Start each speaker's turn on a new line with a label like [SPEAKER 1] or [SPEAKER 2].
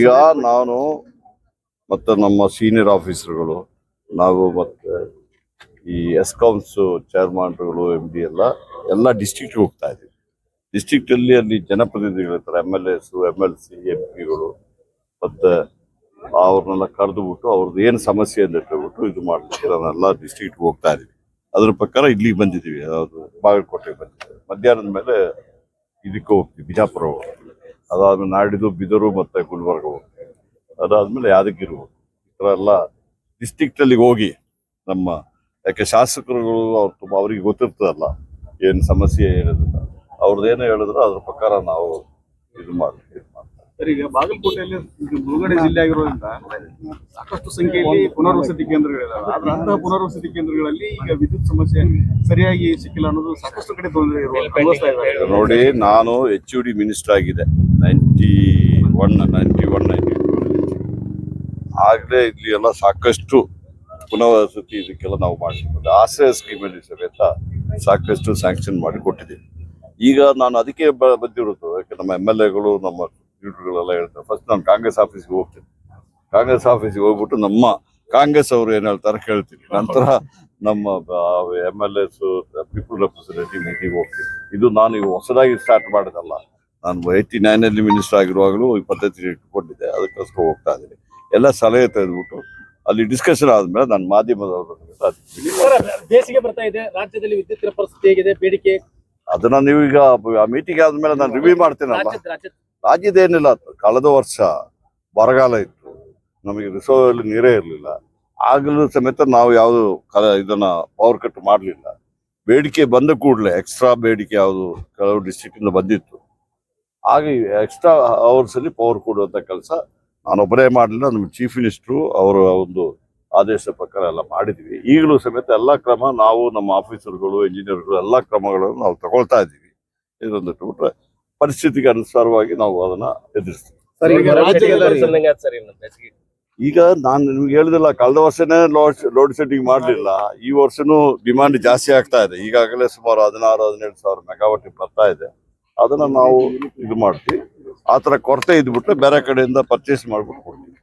[SPEAKER 1] ಈಗ ನಾನು ಮತ್ತು ನಮ್ಮ ಸೀನಿಯರ್ ಆಫೀಸರ್ಗಳು ನಾವು ಮತ್ತೆ ಈ ಎಸ್ಕಾಮ್ಸ್ ಚೇರ್ಮನ್ಗಳು ಎಂ ಡಿ ಎಲ್ಲ ಎಲ್ಲ ಡಿಸ್ಟ್ರಿಕ್ಟ್ ಹೋಗ್ತಾ ಇದ್ದೀವಿ. ಡಿಸ್ಟ್ರಿಕ್ಟ್ ಅಲ್ಲಿ ಅಲ್ಲಿ ಜನಪ್ರತಿನಿಧಿಗಳು ಇರ್ತಾರೆ M L S M L C M ಪಿಗಳು ಮತ್ತೆ ಅವ್ರನ್ನೆಲ್ಲ ಕರೆದುಬಿಟ್ಟು ಅವ್ರದ್ದು ಏನು ಸಮಸ್ಯೆ ಅಂತ ಹೇಳ್ಬಿಟ್ಟು ಇದು ಮಾಡ್ಲಿಕ್ಕೆ ನಾವೆಲ್ಲ ಡಿಸ್ಟ್ರಿಕ್ಟ್ ಹೋಗ್ತಾ ಇದೀವಿ ಅದ್ರ ಪ್ರಕಾರ ಇಲ್ಲಿಗೆ ಬಂದಿದ್ದೀವಿ, ಯಾವುದು ಬಾಗಲಕೋಟೆಗೆ ಬಂದಿದ್ದೀವಿ. ಮಧ್ಯಾಹ್ನದ ಮೇಲೆ ಇದಕ್ಕೆ ಹೋಗ್ತೀವಿ, ಬಿಜಾಪುರ ಹೋಗ್ತೀವಿ ಅದಾದ್ಮೇಲೆ ನಾಡಿದ್ದು ಬಿದರು ಮತ್ತೆ ಗುಲ್ಬರ್ಗ ಹೋಗ್ತೀವಿ ಅದಾದ್ಮೇಲೆ ಯಾದಗಿರಿ ಹೋಗ್ತೀವಿ ಈ ಥರ ಎಲ್ಲ ಡಿಸ್ಟಿಕ್ಟ್ ಅಲ್ಲಿ ಹೋಗಿ ನಮ್ಮ ಯಾಕೆ ಶಾಸಕರುಗಳು ಅವ್ರು ತುಂಬ ಅವ್ರಿಗೆ ಗೊತ್ತಿರ್ತದಲ್ಲ ಏನು ಸಮಸ್ಯೆ ಏನಿಲ್ಲ ಅವ್ರದ್ದು ಏನು ಹೇಳಿದ್ರು ಅದ್ರ ಪ್ರಕಾರ ನಾವು ಇದು ಮಾಡ್ತೀವಿ ಇದು ಮಾಡ್ತೀವಿ.
[SPEAKER 2] ಸರ್ ಈಗ ಬಾಗಲಕೋಟೆಯಲ್ಲಿ ಇದು ಮುಳುಗಡೆ ಜಿಲ್ಲೆ ಆಗಿರೋದ್ರಿಂದ ಸಾಕಷ್ಟು ಸಂಖ್ಯೆಯಲ್ಲಿ ಪುನರ್ವಸತಿ ಕೇಂದ್ರಗಳಿದಾವೆ. ಆದ್ರೆ ಅಂತಹ ಪುನರ್ವಸತಿ ಕೇಂದ್ರಗಳಲ್ಲಿ ಈಗ ವಿದ್ಯುತ್ ಸಮಸ್ಯೆ ಸರಿಯಾಗಿ ಸಿಕ್ಕಿಲ್ಲ ಅನ್ನೋದು ಸಾಕಷ್ಟು ಕಡೆ ತೊಂದರೆ
[SPEAKER 1] ನೋಡಿ ನಾನು ಎಚ್ ಯು ಡಿ ಮಿನಿಸ್ಟರ್ ಆಗಿದೆ. Ninety one ninety one, ninety two ಆಗಲೇ ಇಲ್ಲಿ ಎಲ್ಲ ಸಾಕಷ್ಟು ಪುನರ್ವಸತಿ ಇದಕ್ಕೆಲ್ಲ ನಾವು ಮಾಡಿಸಿಕೊಂಡು ಆಶ್ರಯ ಸ್ಕೀಮಲ್ಲಿ ಸಮೇತ ಸಾಕಷ್ಟು ಸ್ಯಾಂಕ್ಷನ್ ಮಾಡಿ ಕೊಟ್ಟಿದ್ದೀವಿ ಈಗ ನಾನು ಅದಕ್ಕೆ ಬ- ಬಂದಿರೋದು, ಯಾಕೆ ನಮ್ಮ ಎಂ ಎಲ್ ಎಗಳು, ನಮ್ಮ ಲೀಡರ್ಗಳೆಲ್ಲ ಹೇಳ್ತಾರೆ. ಫಸ್ಟ್ ನಾನು ಕಾಂಗ್ರೆಸ್ ಆಫೀಸ್ಗೆ ಹೋಗ್ತೀನಿ. ಕಾಂಗ್ರೆಸ್ ಆಫೀಸಿಗೆ ಹೋಗ್ಬಿಟ್ಟು ನಮ್ಮ ಕಾಂಗ್ರೆಸ್ ಅವರು ಏನು ಹೇಳ್ತಾರೆ ಕೇಳ್ತೀನಿ. ನಂತರ ನಮ್ಮ M L S people representative meeting ಹೋಗ್ತೀನಿ. ಇದು ನಾನು ಹೊಸದಾಗಿ ಸ್ಟಾರ್ಟ್ ಮಾಡೋದಲ್ಲ. ನಾನು ಏಯ್ಟಿ ನೈನಲ್ಲಿ ಮಿನಿಸ್ಟರ್ ಆಗಿರುವಾಗಲೂ ಈ ಪದ್ಧತಿ ಇಟ್ಕೊಂಡಿದ್ದೆ ಅದಕ್ಕೋಸ್ಕರ ಹೋಗ್ತಾ ಇದ್ದೀನಿ. ಎಲ್ಲ ಸಲಹೆ ತೆಗೆದುಬಿಟ್ಟು ಅಲ್ಲಿ ಡಿಸ್ಕಷನ್ ಆದ್ಮೇಲೆ ನಾನು ಮಾಧ್ಯಮದವರು
[SPEAKER 3] ಬೇಸಿಗೆ ಬರ್ತಾ ಇದೆ. ರಾಜ್ಯದಲ್ಲಿ ವಿದ್ಯುತ್ತಿನ ಪರಿಸ್ಥಿತಿ ಹೇಗಿದೆ? ಬೇಡಿಕೆ?
[SPEAKER 1] ಅದನ್ನ ನೀವು ಈಗ ಆ ಮೀಟಿಂಗ್ ಆದ್ಮೇಲೆ ನಾನು ರಿವ್ಯೂ ಮಾಡ್ತೀನಲ್ಲ?
[SPEAKER 3] ರಾಜ್ಯದ
[SPEAKER 1] ಏನಿಲ್ಲ. ಕಳೆದ ವರ್ಷ ಬರಗಾಲ ಇತ್ತು. ನಮಗೆ ರಿಸರ್ವ್ ಅಲ್ಲಿ ನೀರೇ ಇರಲಿಲ್ಲ. ಆಗಲೂ ಸಮೇತ ನಾವು ಯಾವುದು ಕಲ ಇದನ್ನ ಪವರ್ ಕಟ್ ಮಾಡಲಿಲ್ಲ. ಬೇಡಿಕೆ ಬಂದ ಕೂಡಲೇ ಎಕ್ಸ್ಟ್ರಾ ಬೇಡಿಕೆ ಯಾವುದು ಕೆಲವು ಡಿಸ್ಟಿಕ್ ಇಂದ ಬಂದಿತ್ತು. ಹಾಗೆ ಎಕ್ಸ್ಟ್ರಾ ಅವರ್ಸ್ ಅಲ್ಲಿ ಪವರ್ ಕೊಡುವಂತ ಕೆಲಸ ನಾನೊಬ್ಬರೇ ಮಾಡಲಿಲ್ಲ ನಮ್ಮ ಚೀಫ್ ಮಿನಿಸ್ಟ್ರು ಅವರ ಒಂದು ಆದೇಶ ಪ್ರಕಾರ ಎಲ್ಲ ಮಾಡಿದ್ವಿ. ಈಗಲೂ ಸಮೇತ ಎಲ್ಲ ಕ್ರಮ ನಾವು ನಮ್ಮ ಆಫೀಸರ್ಗಳು ಇಂಜಿನಿಯರ್ಗಳು ಎಲ್ಲ ಕ್ರಮಗಳನ್ನು ನಾವು ತಗೊಳ್ತಾ ಇದ್ದೀವಿ. ಇದೊಂದು ಬಿಟ್ರೆ ಪರಿಸ್ಥಿತಿಗೆ ಅನುಸಾರವಾಗಿ ನಾವು ಅದನ್ನ ಎದುರಿಸ್ತೀವಿ. ಈಗ ನಾನು ನಿಮ್ಗೆ ಹೇಳಿದಿಲ್ಲ ಕಳೆದ ವರ್ಷನೇ ಲೋಡ್ ಲೋಡ್ ಶೆಡ್ಡಿಂಗ್ ಮಾಡಲಿಲ್ಲ. ಈ ವರ್ಷನೂ ಡಿಮಾಂಡ್ ಜಾಸ್ತಿ ಆಗ್ತಾ ಇದೆ. ಈಗಾಗಲೇ ಸುಮಾರು ಹದಿನಾರು ಹದಿನೇಳು ಸಾವಿರ ಮೆಗಾವಾಟ್ ಬರ್ತಾ ಇದೆ. ಅದನ್ನ ನಾವು ಇದು ಮಾಡ್ತೀವಿ. ಆ ಥರ ಕೊರತೆ ಇದ್ಬಿಟ್ರೆ ಬೇರೆ ಕಡೆಯಿಂದ ಪರ್ಚೇಸ್ ಮಾಡ್ಬಿಟ್ಟು ಕೊಡ್ತೀವಿ.